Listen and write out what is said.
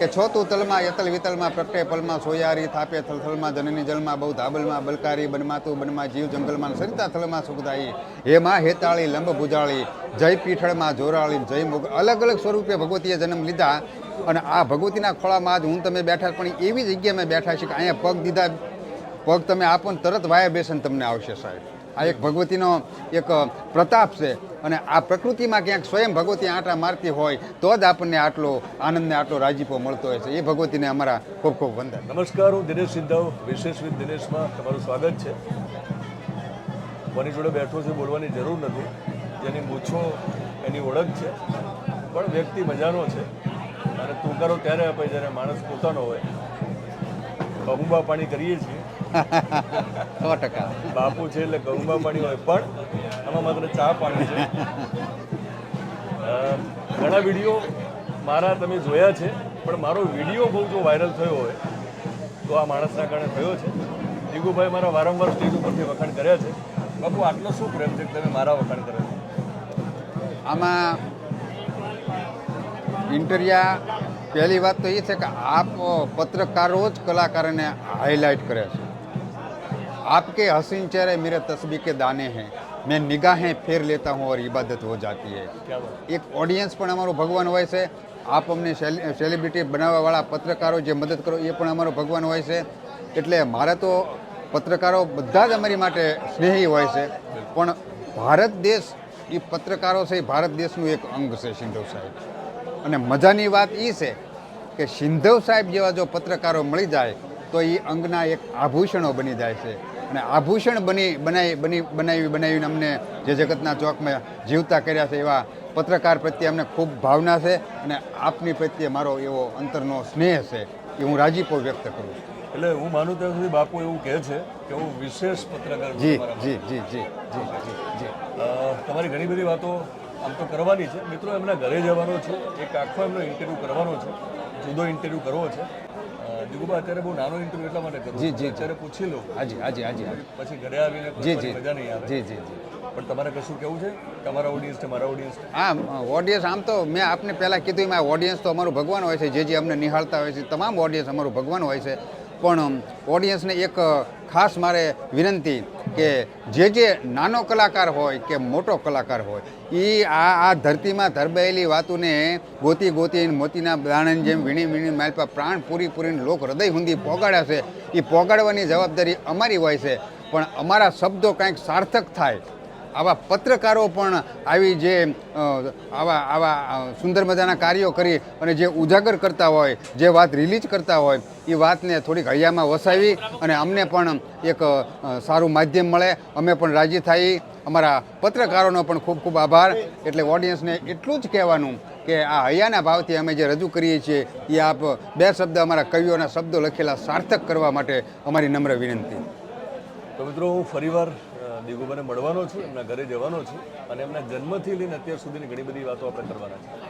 કે છો તું તલમાં, યતલ વિતલમાં પ્રગટે પલમાં, સોયારી થાપે થલથલમાં જનની જલમાં, બહુ ધાબલમાં, બલકારી, બનમાતું, બનમાં, જીવ જંગલમાં, સરિતા થલમાં સુખદાયી. હે માં હેતાળી, લંબ ભુજાળી, જય પીઠળમાં જોરાળી, જય મુગ અલગ અલગ સ્વરૂપે ભગવતીએ જન્મ લીધા. અને આ ભગવતીના ખોળામાં જ હું તમે બેઠા, પણ એવી જગ્યાએ મેં બેઠા છે કે અહીંયા પગ દીધા. પગ તમે આપો તરત વાયબ્રેશન તમને આવશે સાહેબ. આ એક ભગવતીનો એક પ્રતાપ છે. અને આ પ્રકૃતિમાં ક્યાંક સ્વયં ભગવતી આંટા મારતી હોય, તો જ આપણને આટલો આનંદને આટલો રાજીપો મળતો હોય છે. એ ભગવતીને અમારા ખૂબ ખૂબ વંદન. નમસ્કાર, હું દિનેશ સિદ્ધાવ વિશેષ વિથ દિનેશમાં તમારું સ્વાગત છે. કોની જોડે બેઠો છે, બોલવાની જરૂર નથી. જેની મૂછો એની ઓળખ છે. પણ વ્યક્તિ મજાનો છે. અને તુકારો ત્યારે આપે જ્યારે માણસ પોતાનો હોય કહુંબા પાણી કરીએ છીએ. સો ટકા. બાપુ છે એટલે ઘઉંમાં પાણી હોય પણ આમાં માત્ર ચા પાણી છે. ઘણા વીડિયો મારા તમે જોયા છે પણ મારો વીડિયો બહુ જો વાયરલ થયો હોય તો આ માણસના કારણે થયો છે. દીગુભાઈ મારા વારંવાર સ્ટેજ ઉપરથી વખાણ કર્યા છે. બાપુ આટલો શું પ્રેમ છે તમે મારા વખાણ કરે છે? આમાં ઇન્ટરિયા પહેલી વાત તો એ છે કે આપ પત્રકારો જ કલાકારોને હાઇલાઇટ કરે છે. आपके हसीन चेहरे मेरे तस्बीह के दाने हैं मैं निगाहें फेर लेता हूँ और इबादत हो जाती है ક્યાં વાત એક ઓડિયન્સ પણ અમારો ભગવાન હોય છે આપ અમને સેલિબ્રિટી બનાવવાવાળા પત્રકારો જે મદદ કરો એ પણ અમારો ભગવાન હોય છે એટલે મારે તો પત્રકારો બધા જ અમારી માટે સ્નેહી હોય છે પણ ભારત દેશ એ પત્રકારો છે એ ભારત દેશનું એક અંગ છે સિંધુ સાહેબ અને મજાની વાત એ છે કે સિંધવ સાહેબ જેવા જો પત્રકારો મળી જાય તો એ અંગના એક આભૂષણો બની જાય છે અને આભૂષણ બની બનાવી બની બનાવી બનાવીને અમને જે જગતના ચોકમાં જીવતા કર્યા છે એવા પત્રકાર પ્રત્યે અમને ખૂબ ભાવના છે અને આપની પ્રત્યે મારો એવો અંતરનો સ્નેહ છે એ હું રાજીપો વ્યક્ત કરું છું. એટલે હું માનું ત્યાં સુધી બાપુ એવું કહે છે કે હું વિશેષ પત્રકાર જી જી જી જી જી જી તમારી ઘણી બધી વાતો આમ તો કરવાની છે. મિત્રો એમના ઘરે જવાનો છે. એક આખો એમનો ઇન્ટરવ્યૂ કરવાનો છે. જુદો ઇન્ટરવ્યૂ કરવો છે. અ, દિગુબા અત્યારે બહુ નાનો ઇન્ટરવ્યૂ એટલા માટે કરું જી, જી, અત્યારે પૂછી લો હાજી હાજી હાજી પછી ઘરે આવીને જી જી. મજા નહીં આવે. જી જી જી. પણ તમારે કશું કેવું છે? તમારા ઓડિયન્સ છે મારા ઓડિયન્સ હા ઓડિયન્સ આમ તો મેં આપને પહેલાં કીધું એમાં ઓડિયન્સ તો અમારું ભગવાન હોય છે. જે જે અમને નિહાળતા હોય છે તમામ ઓડિયન્સ અમારું ભગવાન હોય છે. પણ ઓડિયન્સને એક ખાસ મારે વિનંતી કે જે જે નાનો કલાકાર હોય કે મોટો કલાકાર હોય એ આ આ ધરતીમાં ધરબાયેલી વાતોને ગોતી ગોતી મોતીના દાણન જેમ વીણી વીણી માલ પર પ્રાણ પૂરી પૂરીને લોક હૃદય હુંદી પોગાડ્યા છે. એ પોગાડવાની જવાબદારી અમારી હોય છે. પણ અમારા શબ્દો કંઈક સાર્થક થાય આવા પત્રકારો પણ આવી જે આવા આવા સુંદર મજાના કાર્યો કરી અને જે ઉજાગર કરતા હોય, જે વાત રિલીઝ કરતા હોય, એ વાતને થોડીક હૈયામાં વસાવી અને અમને પણ એક સારું માધ્યમ મળે. અમે પણ રાજી થઈ. અમારા પત્રકારોનો પણ ખૂબ ખૂબ આભાર. એટલે ઓડિયન્સને એટલું જ કહેવાનું કે આ હૈયાના ભાવથી અમે જે રજૂ કરીએ છીએ, એ આપ બે શબ્દ અમારા કવિઓના શબ્દો લખેલા સાર્થક કરવા માટે અમારી નમ્ર વિનંતી. તો મિત્રો, હું ફરીવાર દિગુબાને મળવાનો છું, એમના ઘરે જવાનો છું અને એમના જન્મથી લઈને અત્યાર સુધીની ઘણી બધી વાતો આપણે કરવાના છે